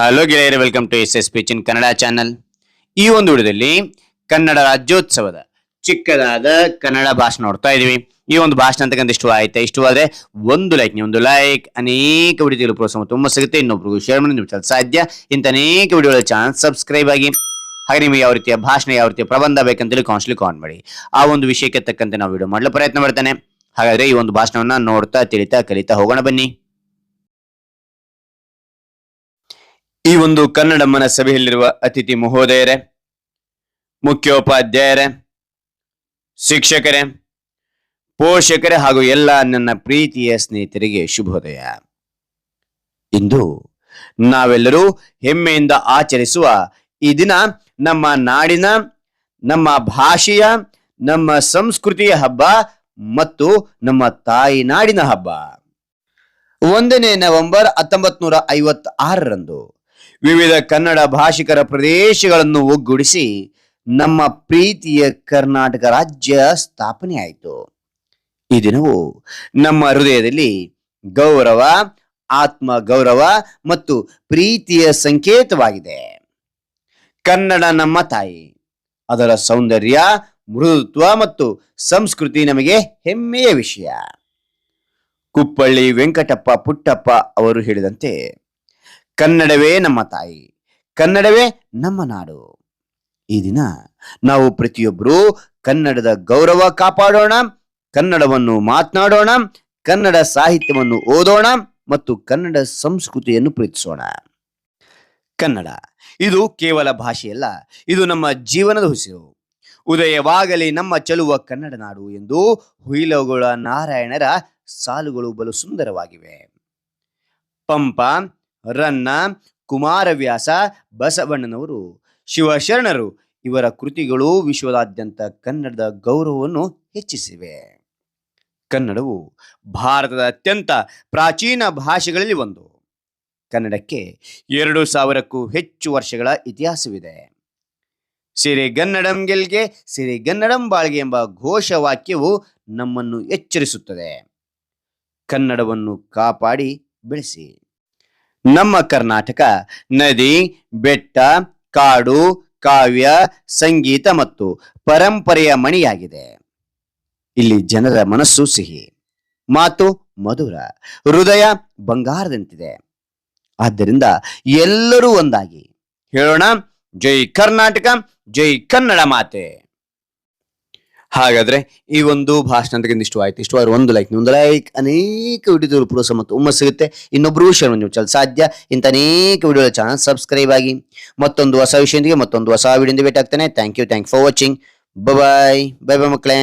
Hello ಗೆಳೆಯರೆ welcome to S S P Chin Kannada channel ಈ ಒಂದು ವಿಡಿಯೋದಲ್ಲಿ ಕನ್ನಡ ರಾಜ್ಯೋತ್ಸವದ ಚಿಕ್ಕದಾದ ಕನ್ನಡ ಭಾಷಣ ನೋಡ್ತಾ ಇದೀವಿ. ಈ ಒಂದು ಭಾಷಣ ಅಂತಕ್ಕಂಥ ಇಷ್ಟ ಆಯ್ತಾ? ಇಷ್ಟವಾದ್ರೆ ಒಂದು ಲೈಕ್ ನೀವು ಒಂದು ಲೈಕ್ ಅನೇಕ ವಿಡಿಯೋಗಳು ಪ್ರೋತ್ಸಾಹ ತುಂಬ ಸಿಗುತ್ತೆ. ಇನ್ನೊಬ್ರಿಗೂ ಶೇರ್ ಮಾಡಿ, ನಿಮ್ಗೆ ಸಾಧ್ಯ. ಇಂಥ ಅನೇಕ ವಿಡಿಯೋಗಳ ಚಾನಲ್ ಸಬ್ಸ್ಕ್ರೈಬ್ ಆಗಿ. ಹಾಗೆ ನಿಮಗೆ ಯಾವ ರೀತಿಯ ಭಾಷಣ, ಯಾವ ರೀತಿಯ ಪ್ರಬಂಧ ಬೇಕಂತೇಳಿ ಕಾನ್ಸ್ಟ್ಲಿ ಕಾನ್ ಮಾಡಿ. ಆ ಒಂದು ವಿಷಯಕ್ಕೆ ತಕ್ಕಂತೆ ನಾವು ವಿಡಿಯೋ ಮಾಡಲು ಪ್ರಯತ್ನ ಮಾಡ್ತಾನೆ. ಹಾಗಾದ್ರೆ ಈ ಒಂದು ಭಾಷಣವನ್ನ ನೋಡ್ತಾ, ತಿಳಿತಾ, ಕಲಿತಾ ಹೋಗೋಣ ಬನ್ನಿ. ಈ ಒಂದು ಕನ್ನಡಮ್ಮನ ಸಭೆಯಲ್ಲಿರುವ ಅತಿಥಿ ಮಹೋದಯರೇ, ಮುಖ್ಯೋಪಾಧ್ಯಾಯರೇ, ಶಿಕ್ಷಕರೇ, ಪೋಷಕರೇ ಹಾಗೂ ಎಲ್ಲ ನನ್ನ ಪ್ರೀತಿಯ ಸ್ನೇಹಿತರಿಗೆ ಶುಭೋದಯ. ಇಂದು ನಾವೆಲ್ಲರೂ ಹೆಮ್ಮೆಯಿಂದ ಆಚರಿಸುವ ಈ ದಿನ ನಮ್ಮ ನಾಡಿನ, ನಮ್ಮ ಭಾಷೆಯ, ನಮ್ಮ ಸಂಸ್ಕೃತಿಯ ಹಬ್ಬ ಮತ್ತು ನಮ್ಮ ತಾಯಿ ನಾಡಿನ ಹಬ್ಬ. ಒಂದನೇ ನವೆಂಬರ್ ಹತ್ತೊಂಬತ್ ನೂರ ಐವತ್ತಾರರಂದು ವಿವಿಧ ಕನ್ನಡ ಭಾಷಿಕರ ಪ್ರದೇಶಗಳನ್ನು ಒಗ್ಗೂಡಿಸಿ ನಮ್ಮ ಪ್ರೀತಿಯ ಕರ್ನಾಟಕ ರಾಜ್ಯ ಸ್ಥಾಪನೆಯಾಯಿತು. ಈ ದಿನವು ನಮ್ಮ ಹೃದಯದಲ್ಲಿ ಗೌರವ ಆತ್ಮ ಗೌರವ ಮತ್ತು ಪ್ರೀತಿಯ ಸಂಕೇತವಾಗಿದೆ. ಕನ್ನಡ ನಮ್ಮ ತಾಯಿ. ಅದರ ಸೌಂದರ್ಯ, ಮೃದುತ್ವ ಮತ್ತು ಸಂಸ್ಕೃತಿ ನಮಗೆ ಹೆಮ್ಮೆಯ ವಿಷಯ. ಕುಪ್ಪಳ್ಳಿ ವೆಂಕಟಪ್ಪ ಪುಟ್ಟಪ್ಪ ಅವರು ಹೇಳಿದಂತೆ ಕನ್ನಡವೇ ನಮ್ಮ ತಾಯಿ, ಕನ್ನಡವೇ ನಮ್ಮ ನಾಡು. ಈ ದಿನ ನಾವು ಪ್ರತಿಯೊಬ್ಬರೂ ಕನ್ನಡದ ಗೌರವ ಕಾಪಾಡೋಣ, ಕನ್ನಡವನ್ನು ಮಾತನಾಡೋಣ, ಕನ್ನಡ ಸಾಹಿತ್ಯವನ್ನು ಓದೋಣ ಮತ್ತು ಕನ್ನಡ ಸಂಸ್ಕೃತಿಯನ್ನು ಪ್ರೀತಿಸೋಣ. ಕನ್ನಡ, ಇದು ಕೇವಲ ಭಾಷೆಯಲ್ಲ, ಇದು ನಮ್ಮ ಜೀವನದ ಹುಸಿರು ಉದಯವಾಗಲಿ ನಮ್ಮ ಚಲುವ ಕನ್ನಡ ನಾಡು ಎಂದು ಹುಯಿಲಗುಳ ನಾರಾಯಣರ ಸಾಲುಗಳು ಬಲು ಸುಂದರವಾಗಿವೆ. ಪಂಪ ರನ್ನ ಕುಮಾರವ್ಯಾಸ ಬಸವಣ್ಣನವರು. ಶಿವಶರಣರು ಇವರ ಕೃತಿಗಳು ವಿಶ್ವದಾದ್ಯಂತ ಕನ್ನಡದ ಗೌರವವನ್ನು ಹೆಚ್ಚಿಸಿವೆ. ಕನ್ನಡವು ಭಾರತದ ಅತ್ಯಂತ ಪ್ರಾಚೀನ ಭಾಷೆಗಳಲ್ಲಿ ಒಂದು. ಕನ್ನಡಕ್ಕೆ ಎರಡು ಸಾವಿರಕ್ಕೂ ಹೆಚ್ಚು ವರ್ಷಗಳ ಇತಿಹಾಸವಿದೆ. ಸಿರಿಗನ್ನಡಂ ಗೆಲ್ಗೆ, ಸಿರಿಗನ್ನಡಂ ಬಾಳ್ಗೆ ಎಂಬ ಘೋಷವಾಕ್ಯವು ನಮ್ಮನ್ನು ಎಚ್ಚರಿಸುತ್ತದೆ. ಕನ್ನಡವನ್ನು ಕಾಪಾಡಿ ಬೆಳೆಸಿ. ನಮ್ಮ ಕರ್ನಾಟಕ ನದಿ, ಬೆಟ್ಟ, ಕಾಡು, ಕಾವ್ಯ, ಸಂಗೀತ ಮತ್ತು ಪರಂಪರೆಯ ಮಣಿಯಾಗಿದೆ. ಇಲ್ಲಿ ಜನರ ಮನಸ್ಸು ಸಿಹಿ, ಮಾತು ಮಧುರ, ಹೃದಯ ಬಂಗಾರದಂತಿದೆ. ಆದ್ದರಿಂದ ಎಲ್ಲರೂ ಒಂದಾಗಿ, ಹೇಳೋಣ, ಜೈ ಕರ್ನಾಟಕ, ಜೈ ಕನ್ನಡ ಮಾತೆ. ಹಾಗಾದ್ರೆ ಈ ಒಂದು ಭಾಷಣ ಇಷ್ಟು ಆಯ್ತು ಇಷ್ಟು ಆದ್ರೆ ಒಂದು ಲೈಕ್ ಒಂದು ಲೈಕ್ ಅನೇಕ ವಿಡಿಯೋಗಳು ಪ್ರೋತ್ಸಾಹ ಮತ್ತು ಉಮ್ಮ ಸಿಗುತ್ತೆ. ಇನ್ನೊಬ್ಬರು ಶೇರ್ ನೀವು ಚಲ್ ಸಾಧ್ಯ? ಇಂಥ ಅನೇಕ ವಿಡಿಯೋಗಳ ಚಾನಲ್ ಸಬ್ಸ್ಕ್ರೈಬ್ ಆಗಿ ಮತ್ತೊಂದು ಹೊಸ ವಿಷಯದೊಂದಿಗೆ ಮತ್ತೊಂದು ಹೊಸ ವಿಡಿಯೋದಿಂದ ಭೇಟಿ ಆಗ್ತಾನೆ thank you thank for watching bye bye bye ಮಕ್ಕಳೇ.